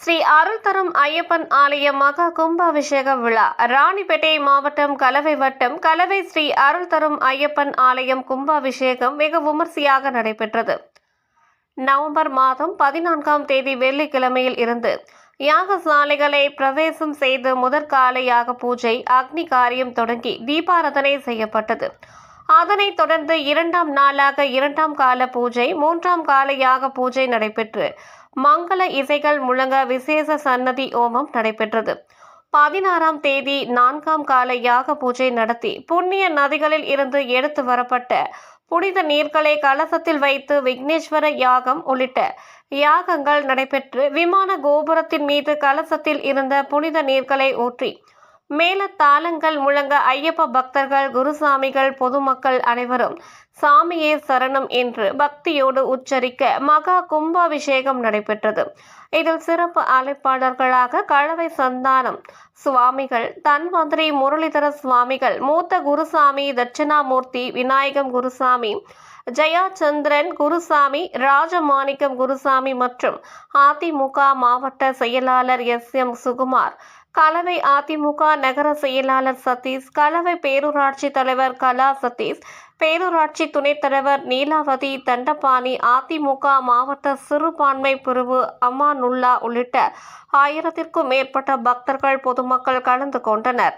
ஸ்ரீ அருள் தரும் ஐயப்பன் ஆலய மகா கும்பாபிஷேக விழா. ராணிப்பேட்டை மாவட்டம் கலவை வட்டம் கலவை ஸ்ரீ அருள் தரும் ஐயப்பன் ஆலயம் கும்பாபிஷேகம் மிக விமர்சையாக நடைபெற்றது. நவம்பர் மாதம் பதினான்காம் தேதி வெள்ளிக்கிழமையில் இருந்து யாகசாலைகளை பிரவேசம் செய்து முதற்கால யாக பூஜை அக்னி காரியம் தொடங்கி தீபாரதனை செய்யப்பட்டது. அதனைத் தொடர்ந்து இரண்டாம் நாளாக இரண்டாம் கால பூஜை மூன்றாம் கால யாக பூஜை நடைபெற்று மங்கள இசைகள் முழங்க விசேஷ சன்னதி ஓமம் நடைபெற்றது. பதினாறாம் தேதி நான்காம் கால யாக பூஜை நடத்தி புண்ணிய நதிகளில் இருந்து எடுத்து வரப்பட்ட புனித நீர்களை கலசத்தில் வைத்து விக்னேஸ்வர யாகம் உள்ளிட்ட யாகங்கள் நடைபெற்று விமான கோபுரத்தின் மீது கலசத்தில் இருந்த புனித நீர்களை ஊற்றி மேல தாளங்கள் முழங்க ஐயப்ப பக்தர்கள் குருசாமிகள் பொதுமக்கள் அனைவரும் சாமியே சரணம் என்று பக்தியோடு உச்சரிக்க மகா கும்பாபிஷேகம் நடைபெற்றது. இதில் சிறப்பு அழைப்பாளர்களாக கழவை சந்தானம் சுவாமிகள் தன்வந்திரி முரளிதர சுவாமிகள் மூத்த குருசாமி தட்சிணாமூர்த்தி விநாயகம் குருசாமி ஜெயாச்சந்திரன் குருசாமி ராஜமாணிக்கம் குருசாமி மற்றும் அதிமுக மாவட்ட செயலாளர் எஸ். எம். சுகுமார் கலவை அதிமுக நகர செயலாளர் சதீஷ் கலவை பேரூராட்சி தலைவர் கலா சதீஷ் பேரூராட்சி துணைத் தலைவர் நீலாவதி தண்டபாணி அதிமுக மாவட்ட சிறுபான்மை பிரிவு அமானுல்லா உள்ளிட்ட ஆயிரத்திற்கும் மேற்பட்ட பக்தர்கள் பொதுமக்கள் கலந்து கொண்டனர்.